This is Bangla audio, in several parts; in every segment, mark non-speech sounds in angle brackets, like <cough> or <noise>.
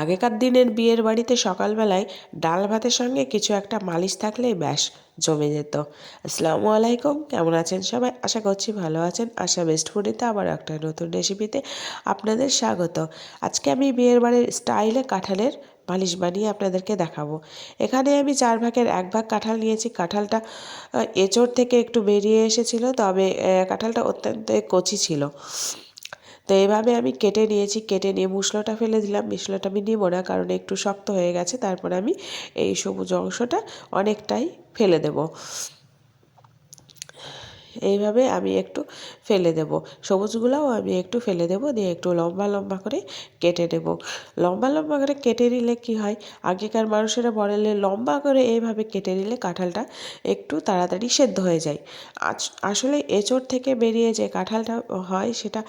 আগেকার দিনের বিয়ের বাড়িতে সকালবেলায় ডাল ভাতের সঙ্গে কিছু একটা মালিশ থাকলেই ব্যাস, জমে যেত। আসসালামু আলাইকুম, কেমন আছেন সবাই? আশা করছি ভালো আছেন। আশা বেস্ট ফুডিতে আবার একটা নতুন রেসিপিতে আপনাদের স্বাগত। আজকে আমি বিয়ের বাড়ির স্টাইলে কাঁঠালের মালিশ বানিয়ে আপনাদেরকে দেখাবো। এখানে আমি চার ভাগের এক ভাগ কাঁঠাল নিয়েছি। কাঁঠালটা এঁচড় থেকে একটু বেরিয়ে এসেছিল, তবে কাঁঠালটা অত্যন্ত কচি ছিল। তো এভাবে আমি কেটে নিয়েছি, কেটে নিয়ে মশলাটা ফেলে দিলাম। মশলাটা আমি নিব না, কারণ একটু শক্ত হয়ে গেছে। তারপর আমি এই সবুজ অংশটা অনেকটাই ফেলে দেব। এইভাবে আমি একটু ফেলে দেব। সবুজগুলোও আমি একটু ফেলে দেব, দিয়ে একটু লম্বা লম্বা করে কেটে নেব। লম্বা লম্বা করে কেটে নিলে কি হয়, আগেকার মানুষেরা বলে লম্বা করে এইভাবে কেটে নিলে কাঁঠালটা একটু তাড়াতাড়ি সেদ্ধ হয়ে যায়। আসলে এঁচড় থেকে বেরিয়ে যে কাঁঠালটা হয় সেটা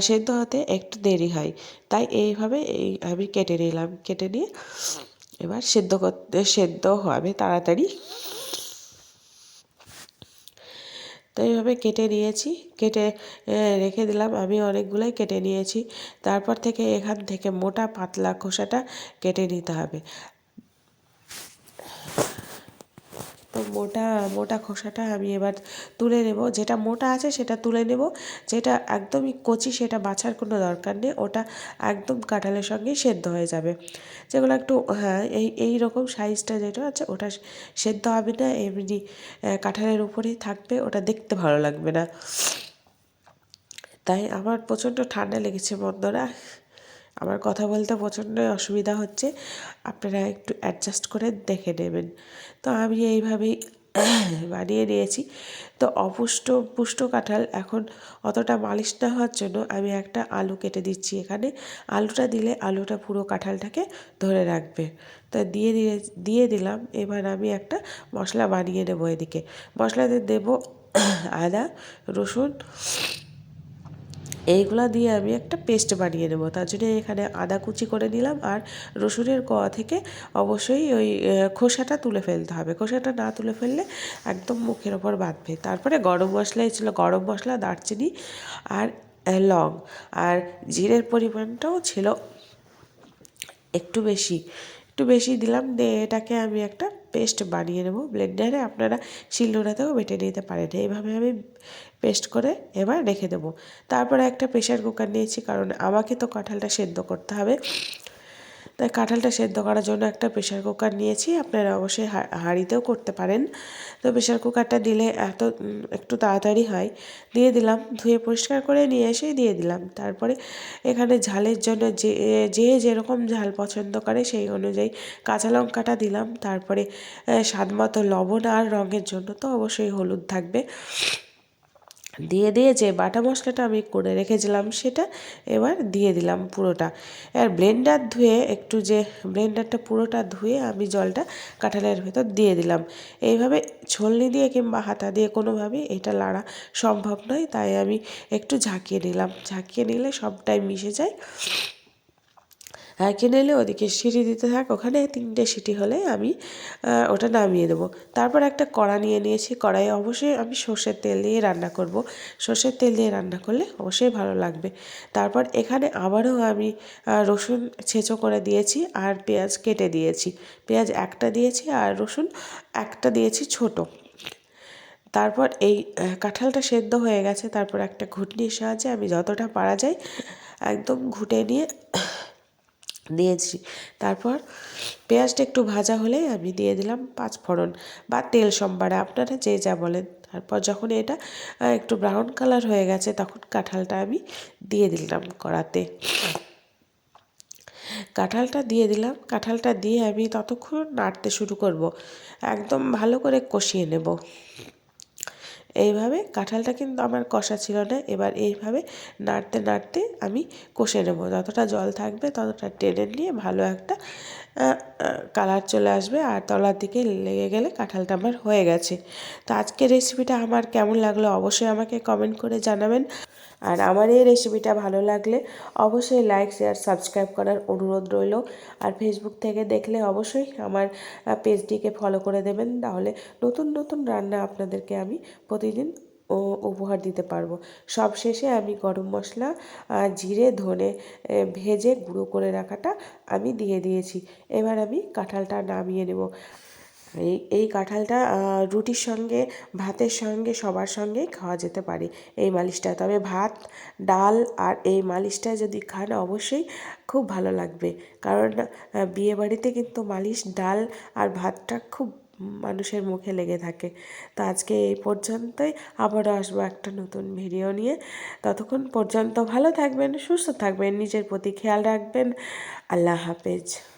সেদ্ধ হতে একটু দেরি হয়। তাই এইভাবে এই আমি কেটে নিলাম, কেটে নিয়ে এবার সেদ্ধ করতে সেদ্ধ হবে তাড়াতাড়ি। তো এইভাবে কেটে নিয়েছি। কেটে রেখে দিলাম। আমি অনেকগুলোই কেটে নিয়েছি। তারপর থেকে এখান থেকে মোটা পাতলা খোসাটা কেটে নিতে হবে। তো মোটা মোটা খোসাটা আমি এবার তুলে নেব। যেটা মোটা আছে সেটা তুলে নেব। যেটা একদমই কচি সেটা বাছার কোনো দরকার নেই। ওটা একদম কাঁঠালের সঙ্গে সেদ্ধ হয়ে যাবে। যেগুলো একটু হ্যাঁ এই এই রকম সাইজটা যেটা আছে ওটা সেদ্ধ হবে না। এমনি কাঁঠালের উপরেই থাকবে। ওটা দেখতে ভালো লাগবে না। তাই আমার প্রচণ্ড ঠান্ডা লেগেছে বন্ধুরা। আমার কথা বলতে প্রচণ্ড অসুবিধা হচ্ছে। আপনারা একটু অ্যাডজাস্ট করে দেখে নেবেন। তো আমি এইভাবেই <coughs> বানিয়ে নিয়েছি। তো অপুষ্ট, পুষ্ট কাঁঠাল এখন অতটা মালিশ না হওয়ার জন্য আমি একটা আলু কেটে দিচ্ছি এখানে। আলুটা দিলে আলুটা পুরো কাঁঠালটাকে ধরে রাখবে। তো দিয়ে দিয়ে দিয়ে দিলাম। এবার আমি একটা মশলা বানিয়ে নেব এদিকে। মশলাতে দেবো <coughs> আদা, রসুন এইগুলো দিয়ে আমি একটা পেস্ট বানিয়ে নেব। তার জন্য এখানে আদা কুচি করে নিলাম আর রসুনের কোয়া থেকে অবশ্যই ওই খোসাটা তুলে ফেলতে হবে। খোসাটা না তুলে ফেললে একদম মুখের ওপর বাঁধবে। তারপরে গরম মশলাই ছিল গরম মশলা, দারচিনি আর লং। আর জিরের পরিমাণটাও ছিল একটু বেশি। একটু বেশি দিলাম, দিয়ে এটাকে আমি একটা পেস্ট বানিয়ে নেব ব্লেন্ডারে। আপনারা শিলনোড়াতেও বেটে নিতে পারেন। এইভাবে আমি পেস্ট করে এবার রেখে দেবো। তারপরে একটা প্রেশার কুকার নিয়েছি, কারণ আমাকে তো কাঁঠালটা সেদ্ধ করতে হবে। তাই কাঁঠালটা সেদ্ধ করার জন্য একটা প্রেশার কুকার নিয়েছি। আপনারা অবশ্যই হাঁড়িতেও করতে পারেন। তো প্রেশার কুকারটা দিলে এত একটু তাড়াতাড়ি হয়। দিয়ে দিলাম, ধুয়ে পরিষ্কার করে নিয়ে এসেই দিয়ে দিলাম। তারপরে এখানে ঝালের জন্য যে যে যেরকম ঝাল পছন্দ করে সেই অনুযায়ী কাঁচা লঙ্কাটা দিলাম। তারপরে স্বাদ মতো লবণ আর রঙের জন্য তো অবশ্যই হলুদ থাকবে। দিয়ে দিয়ে যে বাটা মশলাটা আমি করে রেখেছিলাম সেটা এবার দিয়ে দিলাম পুরোটা। আর ব্লেন্ডার ধুয়ে একটু যে ব্লেন্ডারটা পুরোটা ধুয়ে আমি জলটা কাঁঠালের ভেতর দিয়ে দিলাম। এইভাবে ছলনি দিয়ে কিংবা হাতা দিয়ে কোনোভাবেই এটা লাড়া সম্ভব নয়, তাই আমি একটু ঝাঁকিয়ে নিলাম। ঝাঁকিয়ে নিলে সবটাই মিশে যায়। কিনে এলে ওদিকে সিটি দিতে থাক। ওখানে তিনটে সিটি হলে আমি ওটা নামিয়ে দেবো। তারপর একটা কড়া নিয়ে নিয়েছি। কড়াই অবশ্যই আমি সর্ষের তেল দিয়ে রান্না করব। সর্ষের তেল দিয়ে রান্না করলে অবশ্যই ভালো লাগবে। তারপর এখানে আবারও আমি রসুন ছেঁচো করে দিয়েছি আর পেঁয়াজ কেটে দিয়েছি। পেঁয়াজ একটা দিয়েছি আর রসুন একটা দিয়েছি ছোটো। তারপর এই কাঁঠালটা সেদ্ধ হয়ে গেছে। তারপর একটা ঘুটনির সাহায্যে আমি যতটা পারা যায় একদম ঘুটে নিয়ে দিয়েছি। তারপর পেঁয়াজটা একটু ভাজা হলে আমি দিয়ে দিলাম পাঁচ ফোড়ন বা তেল সম্বারে আপনারা যে যা বলেন। তারপর যখন এটা একটু ব্রাউন কালার হয়ে গেছে, তখন কাঁঠালটা আমি দিয়ে দিলাম কড়াতে। কাঁঠালটা দিয়ে দিলাম। কাঁঠালটা দিয়ে আমি ততক্ষণ নাড়তে শুরু করব। একদম ভালো করে কষিয়ে নেব। এইভাবে কাঁঠালটা কিন্তু আমার কষা ছিল না। এবার এইভাবে নাড়তে নাড়তে আমি কষে নেব। যতটা জল থাকবে ততটা টেনে নিয়ে ভালো একটা কালার চলে আসবে আর তলার দিকে লেগে গেলে কাঁঠালটা আমার হয়ে গেছে। তো আজকের রেসিপিটা আমার কেমন লাগল অবশ্যই আমাকে কমেন্ট করে জানাবেন। আর আমার এই রেসিপিটা ভালো লাগলে অবশ্যই লাইক শেয়ার সাবস্ক্রাইব করার অনুরোধ রইল। আর ফেসবুক থেকে দেখলে অবশ্যই আমার পেজটিকে ফলো করে দেবেন। তাহলে নতুন নতুন রান্না আপনাদেরকে আমি প্রতিদিন, ও, উপহার দিতে পারব। সব শেষে আমি গরম মশলা জিরে, ধনে ভেজে গুঁড়ো করে রাখাটা আমি দিয়ে দিয়েছি। এবার আমি কাঁঠালটা নামিয়ে নেব। এই এই কাঁঠালটা রুটির সঙ্গে, ভাতের সঙ্গে, সবার সঙ্গেই খাওয়া যেতে পারে এই মালিশটা। তবে ভাত, ডাল আর এই মালিশটা যদি খান, অবশ্যই খুব ভালো লাগবে। কারণ বিয়েবাড়িতে কিন্তু মালিশ, ডাল আর ভাতটা খুব মানুষের মুখে লেগে থাকে। তো আজকে এই পর্যন্তই। আবারও আসব একটা নতুন ভিডিও নিয়ে। ততক্ষণ পর্যন্ত ভালো থাকবেন, সুস্থ থাকবেন, নিজের প্রতি খেয়াল রাখবেন। আল্লাহ হাফেজ।